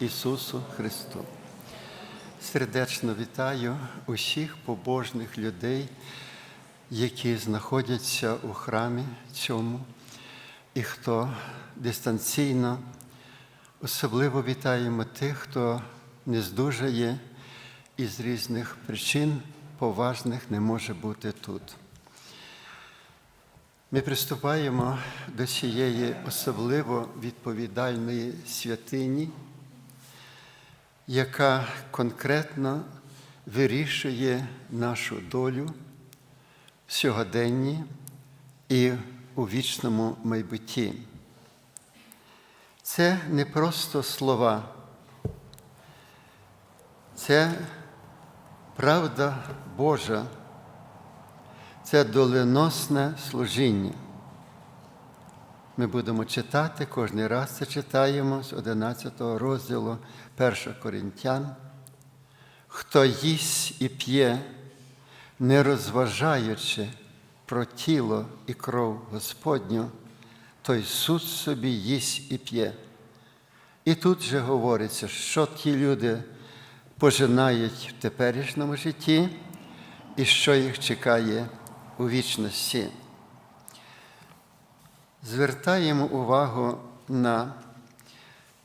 Ісусу Христу. Сердечно вітаю усіх побожних людей, які знаходяться у храмі цьому, і хто дистанційно, особливо вітаємо тих, хто не здужає і з різних причин поважних не може бути тут. Ми приступаємо до цієї особливо відповідальної святині, яка конкретно вирішує нашу долю в сьогоденні і у вічному майбутті. Це не просто слова, це правда Божа це доленосне служіння. Ми будемо читати, кожен раз це читаємо з 11 розділу 1 Коринтян. Хто їсть і п'є, не розважаючи про тіло і кров Господню, той суд собі їсть і п'є. І тут же говориться, що ті люди пожинають в теперішньому житті і що їх чекає у вічності. Звертаємо увагу на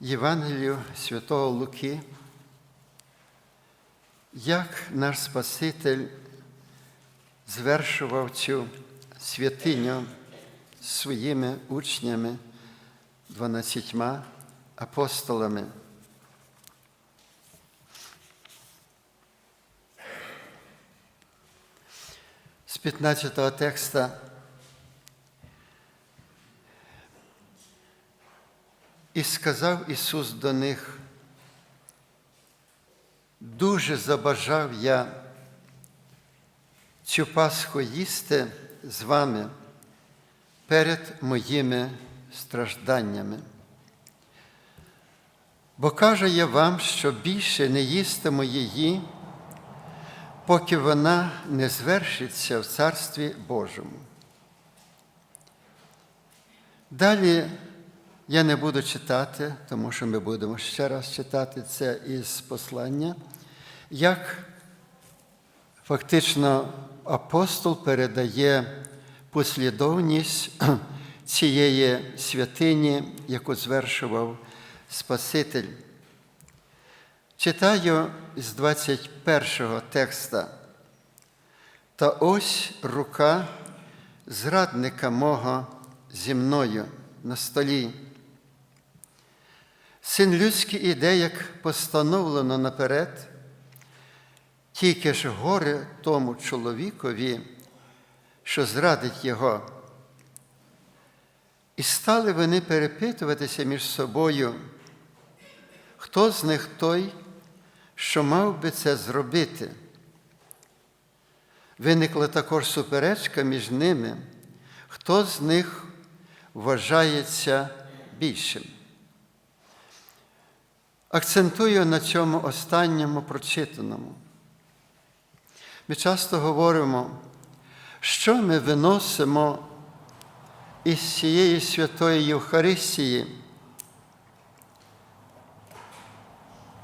Євангелію Святого Луки, як наш Спаситель звершував цю святиню своїми учнями, дванадцятьма апостолами. з 15-го текста. І сказав Ісус до них, дуже забажав я цю Пасху їсти з вами перед моїми стражданнями. Бо каже я вам, що більше не їстиму її, поки вона не звершиться в Царстві Божому. Далі я не буду читати, тому що ми будемо ще раз читати це із послання, як фактично апостол передає послідовність цієї святині, яку звершував Спаситель. Читаю з 21-го текста. Та ось рука зрадника мого зі мною на столі. Син людський іде, як постановлено наперед, тільки ж горе тому чоловікові, що зрадить його. І стали вони перепитуватися між собою, хто з них той, що мав би це зробити. Виникла також суперечка між ними, хто з них вважається більшим. Акцентую на цьому останньому прочитаному. Ми часто говоримо, що ми виносимо із цієї святої Євхаристії.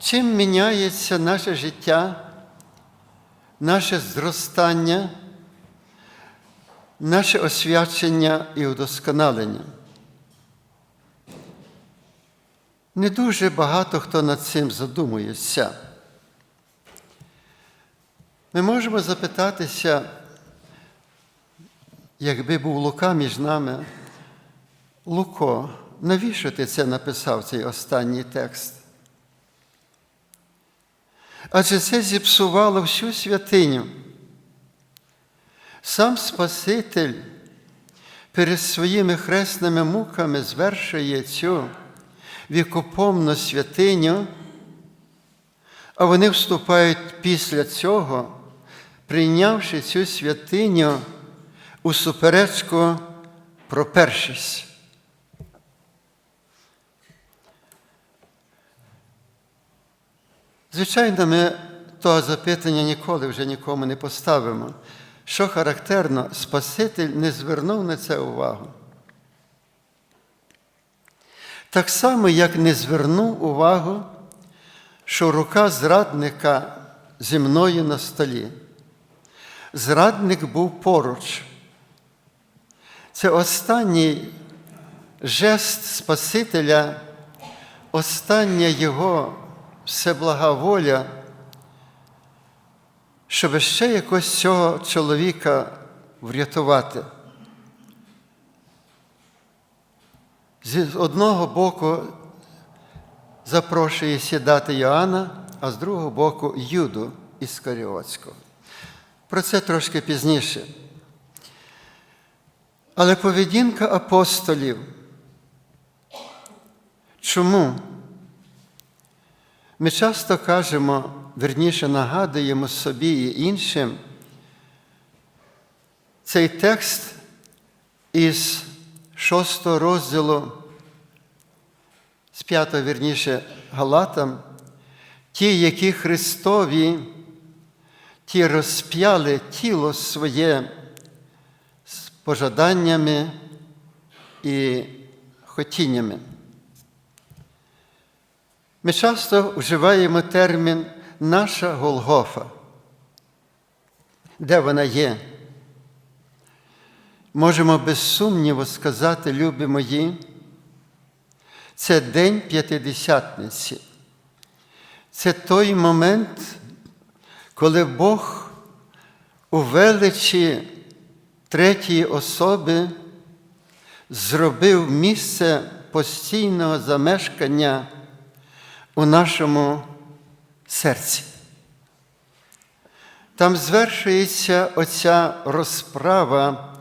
Чим міняється наше життя, наше зростання, наше освячення і удосконалення? Не дуже багато хто над цим задумується. Ми можемо запитатися, якби був Лука між нами, Луко, навіщо ти це написав, цей останній текст? Адже це зіпсувало всю святиню. Сам Спаситель перед своїми хресними муками звершує цю вікопомну святиню, а вони вступають після цього, прийнявши цю святиню у суперечку про першість. Звичайно, ми того запитання ніколи вже нікому не поставимо. Що характерно, Спаситель не звернув на це увагу. Так само, як не звернув увагу що рука зрадника зі мною на столі. Зрадник був поруч. Це останній жест Спасителя, остання Його всеблага воля, щоб ще якось цього чоловіка врятувати. З одного боку запрошує сідати Йоанна, а з другого боку Юду Іскаріотського. Про це трошки пізніше. Але поведінка апостолів. Чому? Ми часто кажемо, верніше нагадуємо собі і іншим цей текст із шостого розділу, з п'ятого, вірніше, Галатам, ті, які Христові, ті розп'яли тіло своє з пожаданнями і хотіннями. Ми часто вживаємо термін наша Голгофа. Де вона є? Можемо без сумніву сказати, любі мої, це День П'ятидесятниці. Це той момент, коли Бог у величі третьої особи зробив місце постійного замешкання у нашому серці. Там звершується оця розправа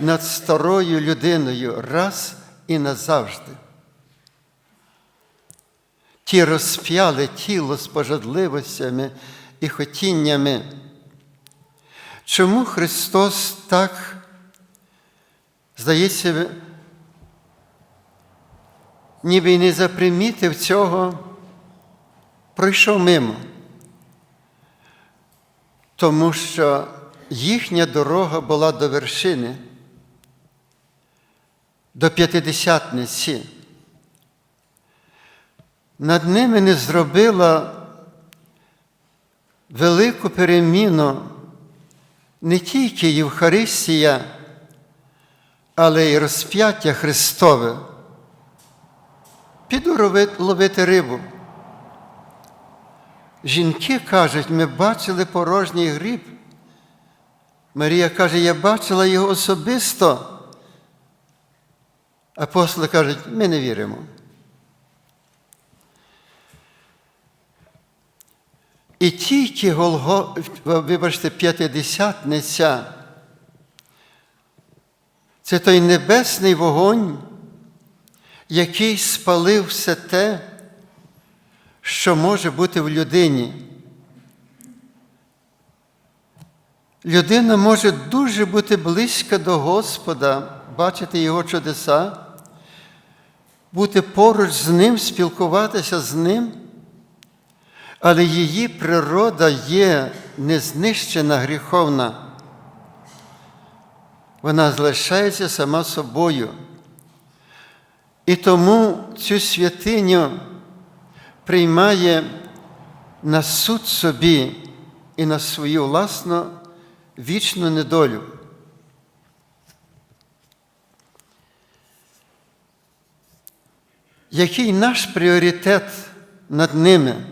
над старою людиною раз і назавжди. Ті розп'яли тіло з пожадливостями і хотіннями. Чому Христос так, здається, ніби й не запримітив цього, пройшов мимо? Тому що їхня дорога була до вершини, до п'ятидесятниці. Над ними не зробила велику переміну не тільки Євхаристія, але й розп'яття Христове. Піду ловити рибу. Жінки кажуть, ми бачили порожній гріб. Марія каже, я бачила його особисто. Апостоли кажуть, ми не віримо. І тільки Голго, вибачте, п'ятидесятниця, це той небесний вогонь, який спалив все те, що може бути в людині. Людина може дуже бути близька до Господа, бачити Його чудеса, бути поруч з Ним, спілкуватися з Ним, але її природа є незнищена гріховна. Вона залишається сама собою. І тому цю святиню приймає на суд собі і на свою власну вічну недолю. Який наш пріоритет над ними?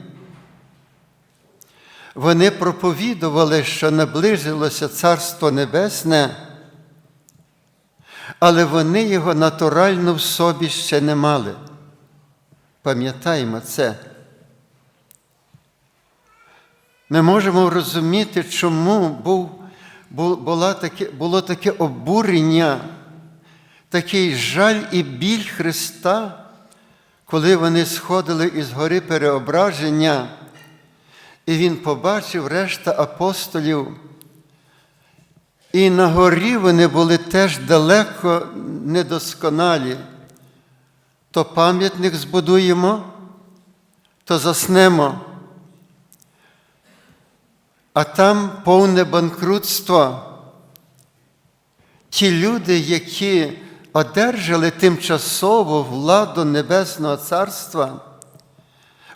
Вони проповідували, що наближилося Царство Небесне, але вони його натурально в собі ще не мали. Пам'ятаємо це. Ми можемо розуміти, чому був, було таке, було таке обурення, такий жаль і біль Христа, коли вони сходили із гори переображення, і Він побачив решта апостолів. І на горі вони були теж далеко недосконалі. То пам'ятник збудуємо, то заснемо. А там повне банкрутство. Ті люди, які одержали тимчасову владу Небесного Царства,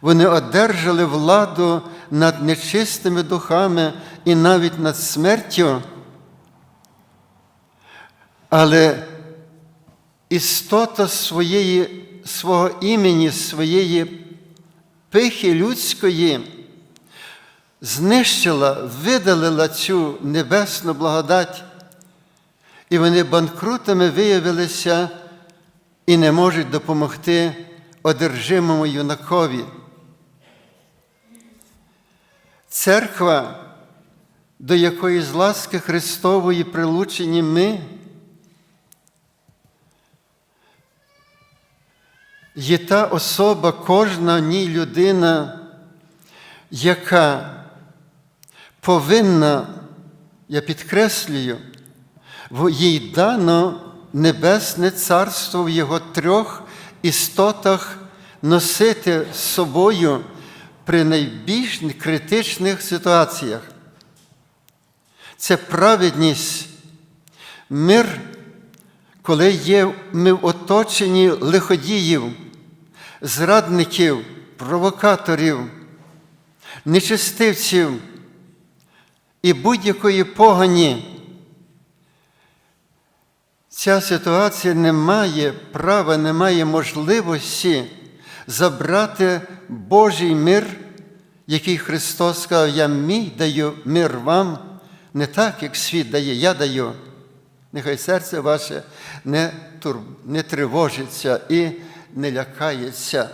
Вони одержали владу над нечистими духами і навіть над смертю. Але істота своєї, свого імені, своєї пихи людської знищила, видалила цю небесну благодать, і вони банкрутами виявилися і не можуть допомогти одержимому юнакові. Церква, до якої з ласки Христової прилучені ми, є та особа, кожна ній людина, яка повинна, я підкреслюю, їй дано небесне царство в його трьох істотах носити з собою при найбільш критичних ситуаціях. Це праведність, мир, коли є ми в оточенні лиходіїв, зрадників, провокаторів, нечестивців і будь-якої погані. Ця ситуація не має права, не має можливості забрати Божий мир, який Христос сказав, я мій даю мир вам, не так, як світ дає, я даю. Нехай серце ваше не, тур... не тривожиться і не лякається.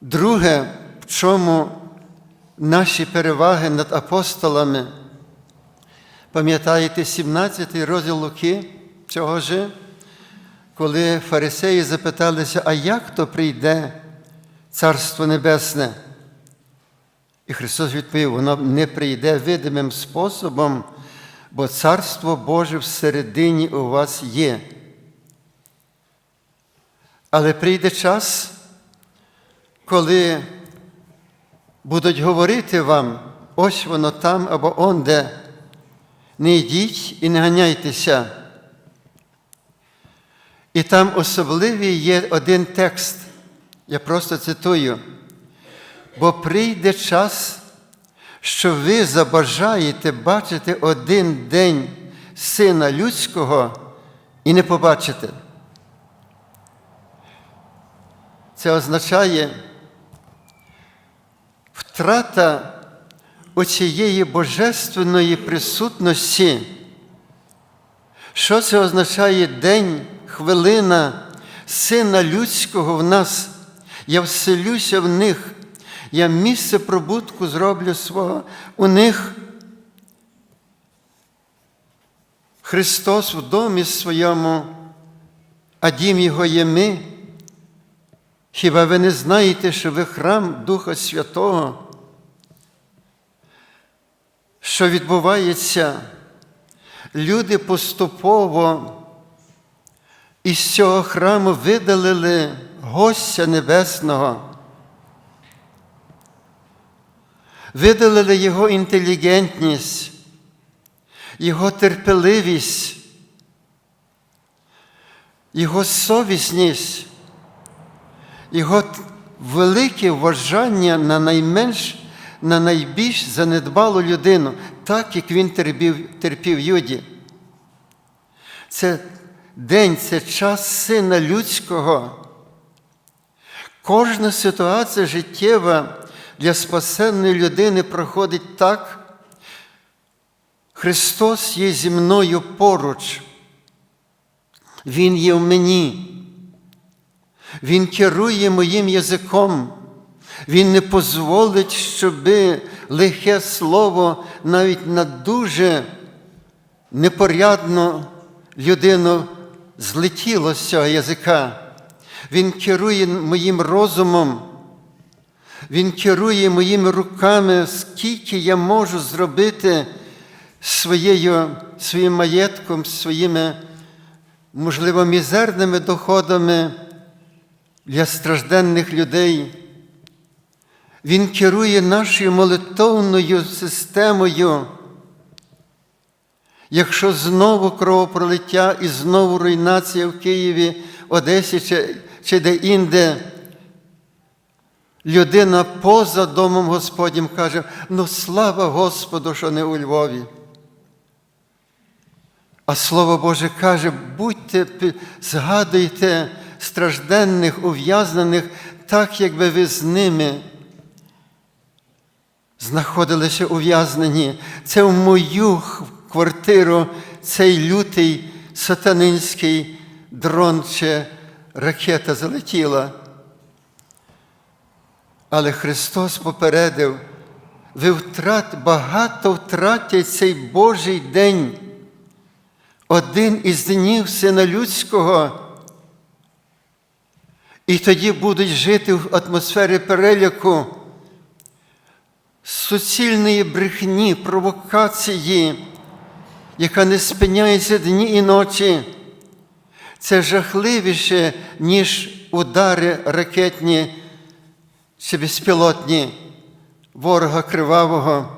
Друге, в чому наші переваги над апостолами. Пам'ятаєте 17 розділ Луки цього ж, коли фарисеї запиталися, а як то прийде Царство Небесне? І Христос відповів, воно не прийде видимим способом, бо Царство Боже всередині у вас є. Але прийде час, коли будуть говорити вам, ось воно там або онде, не йдіть і не ганяйтеся. І там особливий є один текст, я просто цитую. Бо прийде час, що ви забажаєте бачити один день Сина Людського і не побачите. Це означає втрата оцієї божественної присутності. Що це означає день, хвилина Сина Людського в нас? Я вселюся в них, я місце пробутку зроблю свого у них. Христос в домі своєму, а дім Його є ми. Хіба ви не знаєте, що ви храм Духа Святого? Що відбувається? Люди поступово із цього храму видалили гостя Небесного, видалили Його інтелігентність, Його терпеливість, Його совісність, Його велике вважання на найменш, на найбільш занедбалу людину, так як він терпів, терпів Юді. Це день, це час Сина Людського. Кожна ситуація життєва для спасенної людини проходить так. Христос є зі мною поруч. Він є в мені. Він керує моїм язиком. Він не дозволить, щоб лихе слово навіть на дуже непорядну людину злетіло з цього язика. Він керує моїм розумом. Він керує моїми руками, скільки я можу зробити своєю, своїм маєтком, своїми, можливо, мізерними доходами для стражденних людей. Він керує нашою молитовною системою. Якщо знову кровопролиття і знову руйнація в Києві, Одесі чи, чи де-інде, людина поза домом Господнім каже, ну слава Господу, що не у Львові. А Слово Боже каже, будьте, згадуйте стражденних, ув'язнених, так, якби ви з ними знаходилися ув'язнені. Це в мою квартиру цей лютий сатанинський дрон чи ракета залетіла. Але Христос попередив, ви втрат, багато втратять цей Божий день, один із днів Сина Людського. І тоді будуть жити в атмосфері переляку, суцільної брехні, провокації, яка не спиняється дні і ночі. Це жахливіше, ніж удари ракетні чи безпілотні ворога кривавого,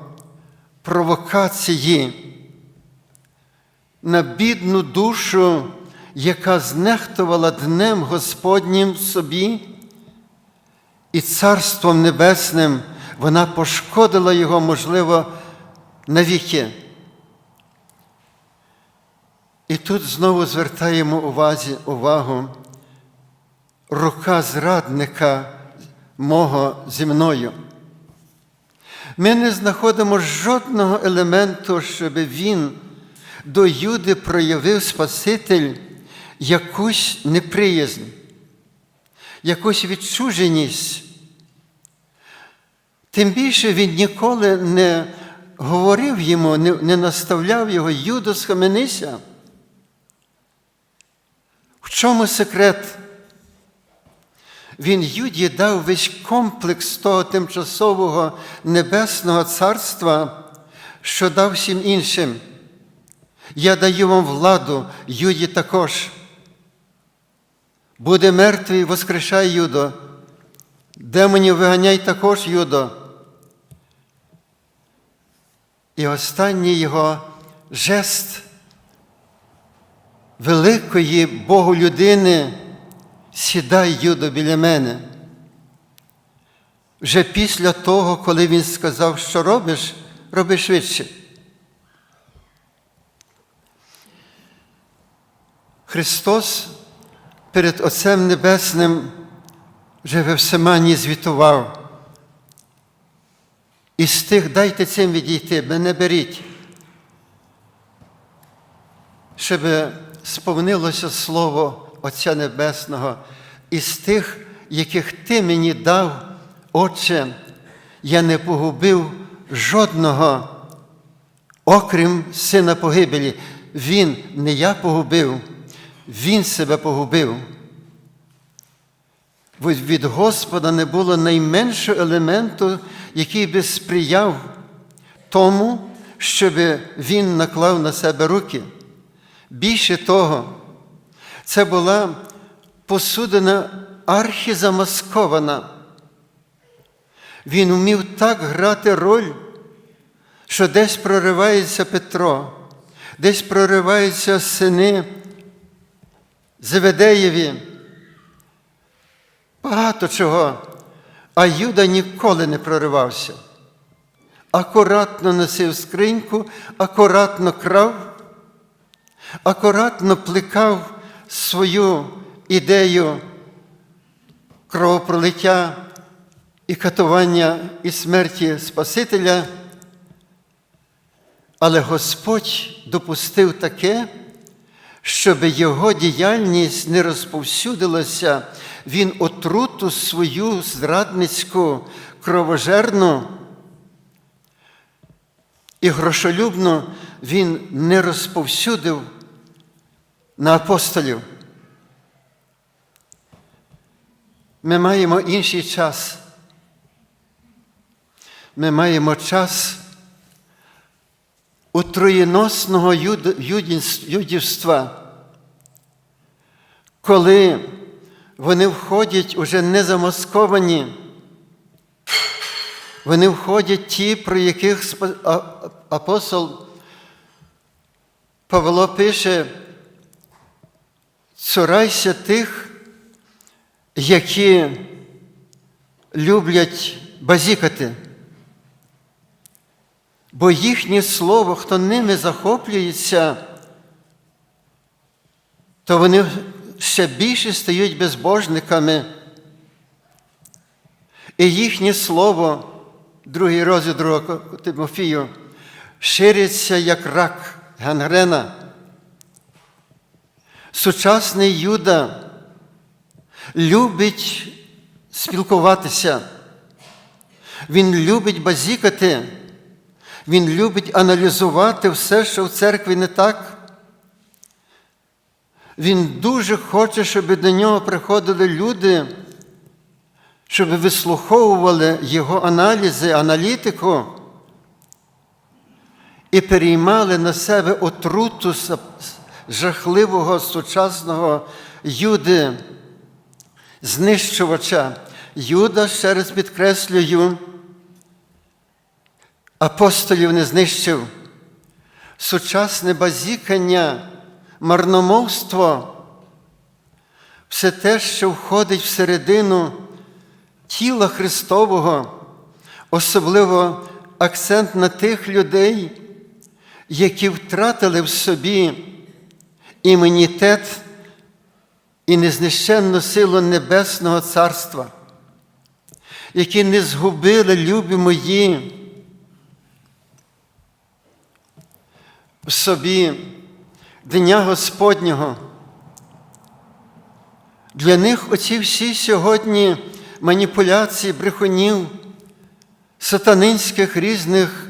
провокації на бідну душу, яка знехтувала Днем Господнім собі і Царством Небесним, вона пошкодила його, можливо, навіки. І тут знову звертаємо увазі, увагу рука зрадника мого зі мною. Ми не знаходимо жодного елементу, щоб він до Юди проявив Спаситель якусь неприязнь, якусь відчуженість. Тим більше він ніколи не говорив йому, не, не наставляв його, Юдо, схаменися. В чому секрет? Він Юді дав весь комплекс того тимчасового небесного царства, що дав всім іншим. Я даю вам владу, Юді також. Буде мертвий, воскрешай Юдо. Демонів виганяй також Юдо. І останній його жест великої Богу людини сідай, Юдо, біля мене. Вже після того, коли він сказав, що робиш, роби швидше. Христос перед Отцем Небесним вже в Евсимані звітував. І з тих дайте цим відійти, мене беріть, щоб сповнилося Слово Отця Небесного, із тих, яких Ти мені дав, Отче, я не погубив жодного, окрім сина погибелі. Він не я погубив, він себе погубив. Від Господа не було найменшого елементу, який би сприяв тому, щоб він наклав на себе руки. Більше того, це була посудина архізамаскована. Він вмів так грати роль, що десь проривається Петро, десь прориваються сини Зеведеєві. Багато чого. А Юда ніколи не проривався. Акуратно носив скриньку, акуратно крав, акуратно плекав свою ідею кровопролиття і катування і смерті Спасителя. Але Господь допустив таке, щоб його діяльність не розповсюдилася, він отруту свою зрадницьку, кровожерну і грошолюбну він не розповсюдив на апостолів. Ми маємо інший час. Ми маємо час у троєносного юд- юдівства, коли вони входять уже не замасковані, вони входять ті, про яких апостол Павло пише, цурайся тих, які люблять базікати, бо їхнє слово, хто ними захоплюється, то вони ще більше стають безбожниками. І їхнє слово, другий розділ другого Тимофію, шириться як рак, гангрена. Сучасний Юда любить спілкуватися, він любить базікати, він любить аналізувати все, що в церкві не так. Він дуже хоче, щоб до нього приходили люди, щоб вислуховували його аналізи, аналітику і переймали на себе отруту жахливого сучасного юди, знищувача. Юда, ще раз підкреслюю, апостолів не знищив. Сучасне базікання, марномовство, все те, що входить всередину тіла Христового, особливо акцент на тих людей, які втратили в собі імунітет і незнищенну силу Небесного Царства, які не згубили, любі мої, в собі Дня Господнього. Для них оці всі сьогодні маніпуляції брехунів, сатанинських різних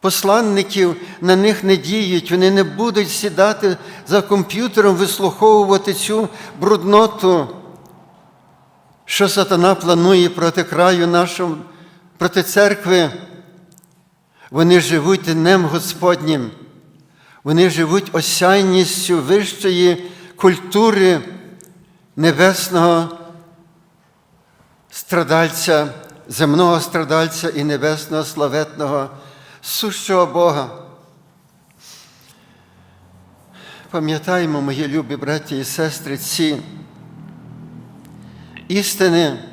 посланників на них не діють, вони не будуть сідати за комп'ютером, вислуховувати цю брудноту, що сатана планує проти краю нашого, проти церкви. Вони живуть днем Господнім, вони живуть осяйністю вищої культури небесного страдальця, земного страдальця і небесного славетного сущого Бога. Пам'ятаємо, мої любі браті і сестри, ці істини.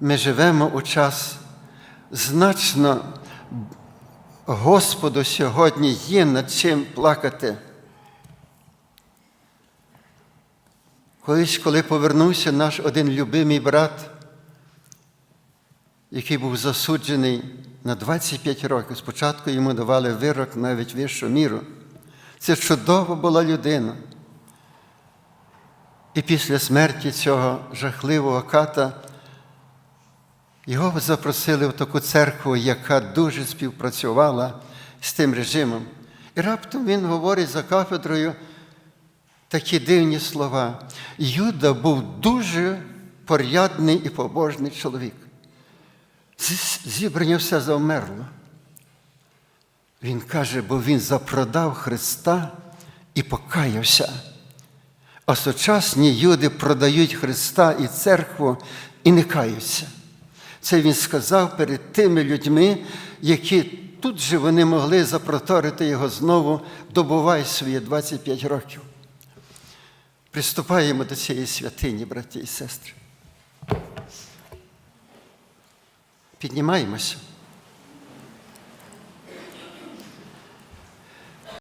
Ми живемо у час значно Господу сьогодні є над чим плакати. Колись, коли повернувся наш один любимий брат, який був засуджений на 25 років, спочатку йому давали вирок навіть вищу міру. Це чудова була людина. І після смерті цього жахливого ката його запросили в таку церкву, яка дуже співпрацювала з тим режимом. І раптом він говорить за кафедрою такі дивні слова. Юда був дуже порядний і побожний чоловік. Зібрання все завмерло. Він каже, бо він запродав Христа і покаявся. А сучасні юди продають Христа і церкву і не каються. Це він сказав перед тими людьми, які тут же вони могли запроторити його знову, добувай свої 25 років. Приступаємо до цієї святині, браті і сестри. Піднімаємося.